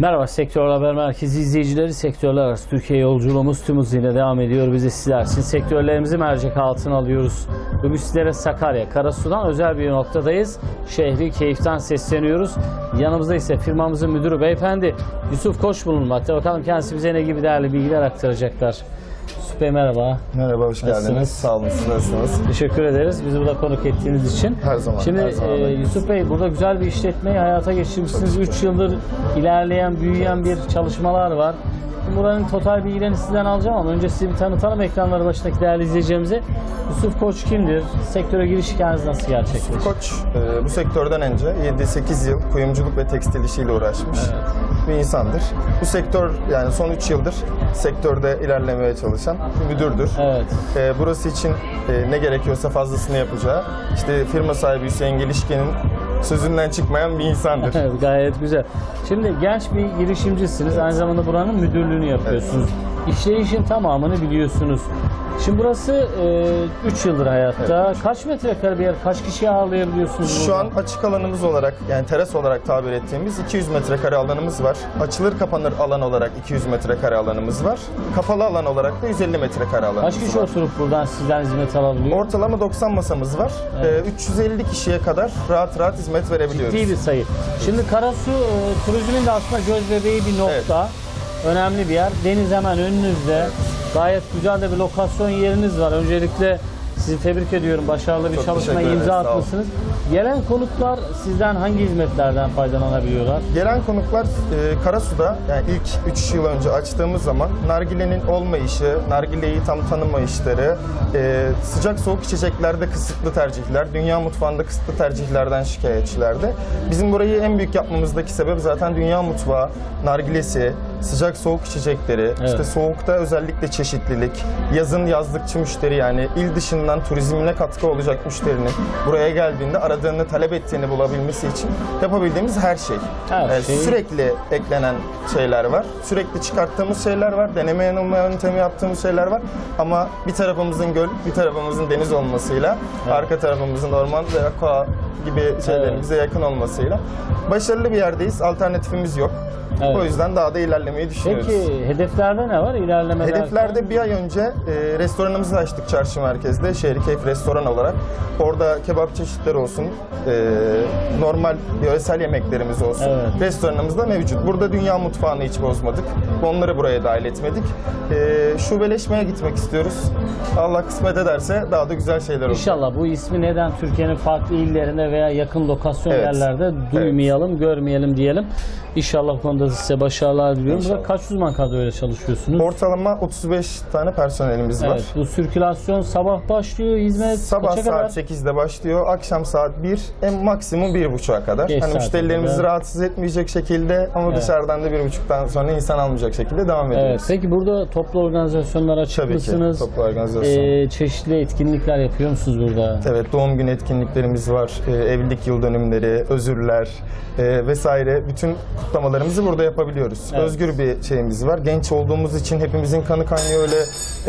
Merhaba Sektör Haber Merkezi izleyicileri. Sektörler arası Türkiye yolculuğumuz tüm hızıyla devam ediyor. Biz de sizler için sektörlerimizi mercek altına alıyoruz. Bugün sizlere Sakarya, Karasu'dan özel bir noktadayız. Şehri keyiften sesleniyoruz. Yanımızda ise firmamızın müdürü beyefendi Yusuf Koç bulunmakta. Bakalım kendisi bize ne gibi değerli bilgiler aktaracaklar. Yusuf Bey merhaba. Merhaba, hoş Nasılsınız? geldiniz. Sağ olun, siz nasılsınız? Teşekkür ederiz bizi burada konuk ettiğiniz için. Her zaman, Şimdi her zaman e. Yusuf Bey burada güzel bir işletmeyi hayata geçirmişsiniz. 3 yıldır ilerleyen, büyüyen bir çalışmalar var. Buranın total bilgilerini sizden alacağım ama önce sizi bir tanıtalım ekranları başındaki değerli izleyicilerimize. Yusuf Koç kimdir? Sektöre giriş hikayeniz nasıl gerçekleşti? Koç, e, bu sektörden önce 7-8 yıl kuyumculuk ve tekstil işiyle uğraşmış bir insandır. Bu sektör, yani son 3 yıldır sektörde ilerlemeye çalışan bir müdürdür. Evet. E, burası için e, ne gerekiyorsa fazlasını yapacağı, işte firma sahibi Hüseyin Gelişken'in sözünden çıkmayan bir insandır. Evet, gayet güzel. Şimdi genç bir girişimcisiniz. Aynı zamanda buranın müdürlüğünü yapıyorsunuz. İşleyişin tamamını biliyorsunuz. Şimdi burası 3 yıldır hayatta. Kaç metrekare bir yer? Kaç kişi ağırlayabiliyorsunuz? Şu burada? an açık alanımız olarak yani teras olarak tabir ettiğimiz 200 metrekare alanımız var. Açılır kapanır alan olarak 200 metrekare alanımız var. Kapalı alan olarak da 150 metrekare alanımız Kaç kişi var. oturup buradan sizden hizmet alabiliyor? Ortalama 90 masamız var. Ee, 350 kişiye kadar rahat rahat hizmet verebiliyoruz. Ciddi bir sayı. Şimdi Karasu e, turizmin de aslında göz bebeği bir nokta. Önemli bir yer. Deniz hemen önünüzde. Gayet güzel de bir lokasyon yeriniz var. Öncelikle sizi tebrik ediyorum. Başarılı bir Çok çalışmaya teşekkür ederiz, imza sağ olun. atmışsınız. Gelen konuklar sizden hangi hizmetlerden faydalanabiliyorlar? Gelen konuklar e, Karasu'da yani ilk 3 yıl önce açtığımız zaman nargilenin olmayışı, nargileyi tam tanımayışları, e, sıcak soğuk içeceklerde kısıtlı tercihler, dünya mutfağında kısıtlı tercihlerden şikayetçilerdi. Bizim burayı en büyük yapmamızdaki sebep zaten dünya mutfağı, nargilesi, sıcak soğuk içecekleri, işte soğukta özellikle çeşitlilik, yazın yazlıkçı müşteri yani il dışından turizmine katkı olacak müşterinin buraya geldiğinde aradığını, talep ettiğini bulabilmesi için yapabildiğimiz her şey. Her Ee, şey. Sürekli eklenen şeyler var. Sürekli çıkarttığımız şeyler var. Deneme yanılma yöntemi yaptığımız şeyler var. Ama bir tarafımızın göl, bir tarafımızın deniz olmasıyla, arka tarafımızın orman ve aqua gibi şeylerin Evet. yakın olmasıyla başarılı bir yerdeyiz. Alternatifimiz yok. Evet. O yüzden daha da ilerlemeyi düşünüyoruz. Peki hedeflerde ne var? İlerleme derken? Hedeflerde bir ay önce e, restoranımızı açtık çarşı merkezde. Şehri Keyif Restoran olarak. Orada kebap çeşitleri olsun, e, normal yöresel yemeklerimiz olsun. Evet. Restoranımızda mevcut. Burada dünya mutfağını hiç bozmadık. Onları buraya dahil etmedik. E, şubeleşmeye gitmek istiyoruz. Allah kısmet ederse daha da güzel şeyler olur. İnşallah bu ismi neden Türkiye'nin farklı illerinde veya yakın lokasyon Evet. yerlerde duymayalım, görmeyelim diyelim. İnşallah bu konuda size başarılar diliyorum. Burada kaç uzman kadroyla çalışıyorsunuz? Ortalama 35 tane personelimiz var. Evet, bu sirkülasyon sabah başlıyor, hizmet Sabah kaça kadar? saat 8'de başlıyor, akşam saat 1, en maksimum 1.30'a kadar. Geç hani müşterilerimizi kadar. rahatsız etmeyecek şekilde ama Evet. dışarıdan da 1.30'dan sonra insan almayacak şekilde devam ediyoruz. Evet, peki burada toplu organizasyonlar açık Tabii ki, mısınız? toplu organizasyon. Ee, çeşitli etkinlikler yapıyor musunuz burada? Evet, doğum günü etkinliklerimiz var, e, evlilik yıl dönümleri, özürler e, vesaire. Bütün kutlamalarımızı burada yapabiliyoruz. Evet. Özgür bir şeyimiz var. Genç olduğumuz için hepimizin kanı kaynıyor öyle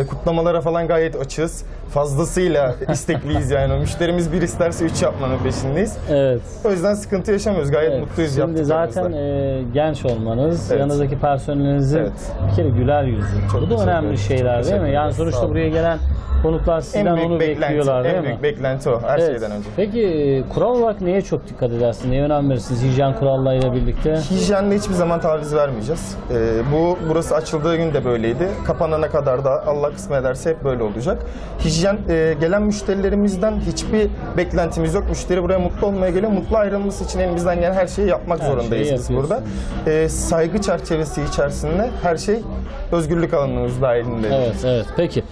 e, kutlamalara falan gayet açığız. Fazlasıyla istekliyiz yani. Müşterimiz bir isterse üç yapmanın peşindeyiz. Evet. O yüzden sıkıntı yaşamıyoruz. Gayet Evet, mutluyuz Şimdi zaten e, genç olmanız, Evet. yanınızdaki personelinizin Evet. bir kere güler yüzü. Çok Bu da önemli ederim. şeyler değil mi? Yani sonuçta buraya gelen konuklar sizden en onu beklenti, bekliyorlar değil en mi? büyük beklenti o her Evet. şeyden önce. Peki kural olarak neye çok dikkat edersiniz? Neye önem verirsiniz hijyen kurallarıyla birlikte? Hijyende hiçbir zaman taviz vermeyeceğiz. Ee, bu burası açıldığı gün de böyleydi. Kapanana kadar da Allah kısmet ederse hep böyle olacak. Hijyen e, gelen müşterilerimizden hiçbir beklentimiz yok. Müşteri buraya mutlu olmaya geliyor. Mutlu ayrılması için elimizden gelen her şeyi yapmak Her zorundayız şeyi biz burada. Ee, saygı çerçevesi içerisinde her şey özgürlük alanımız dahilinde. Evet, evet. Peki.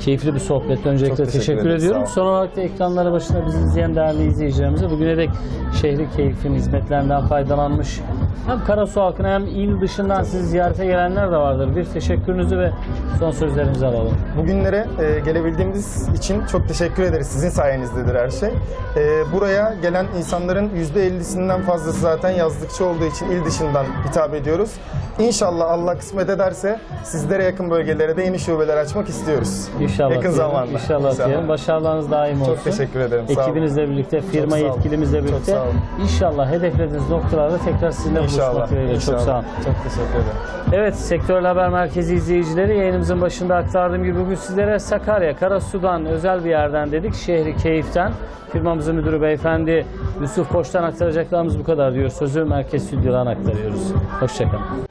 Keyifli bir sohbet. Öncelikle Çok teşekkür, teşekkür ediyorum. Son olarak da ekranları başında bizi izleyen değerli izleyicilerimize bugüne dek şehri keyfin hizmetlerinden faydalanmış hem Karasu halkı halkın hem il dışından sizi ziyarete gelenler de vardır. Bir teşekkürünüzü ve son sözlerinizi alalım. Bugünlere e, gelebildiğimiz için çok teşekkür ederiz. Sizin sayenizdedir her şey. E, buraya gelen insanların %50'sinden fazlası zaten yazlıkçı olduğu için il dışından hitap ediyoruz. İnşallah Allah kısmet ederse sizlere yakın bölgelere de yeni şubeler açmak istiyoruz. İnşallah Yakın diyelim. zamanda. İnşallah, diyelim. Başarılarınız daim olsun. Çok teşekkür ederim. Ekibinizle birlikte, firma yetkilimizle birlikte inşallah hedeflediğiniz noktalarda tekrar sizinle İnşallah. buluşmak dileğiyle. Çok sağ olun. Çok teşekkür ederim. Evet, Sektörel Haber Merkezi izleyicileri yayınımızın başında aktardığım gibi bugün sizlere Sakarya, Karasu'dan özel bir yerden dedik. Şehri keyiften. Firmamızın müdürü beyefendi Yusuf Koç'tan aktaracaklarımız bu kadar diyor. Sözü merkez stüdyodan aktarıyoruz. Hoşçakalın.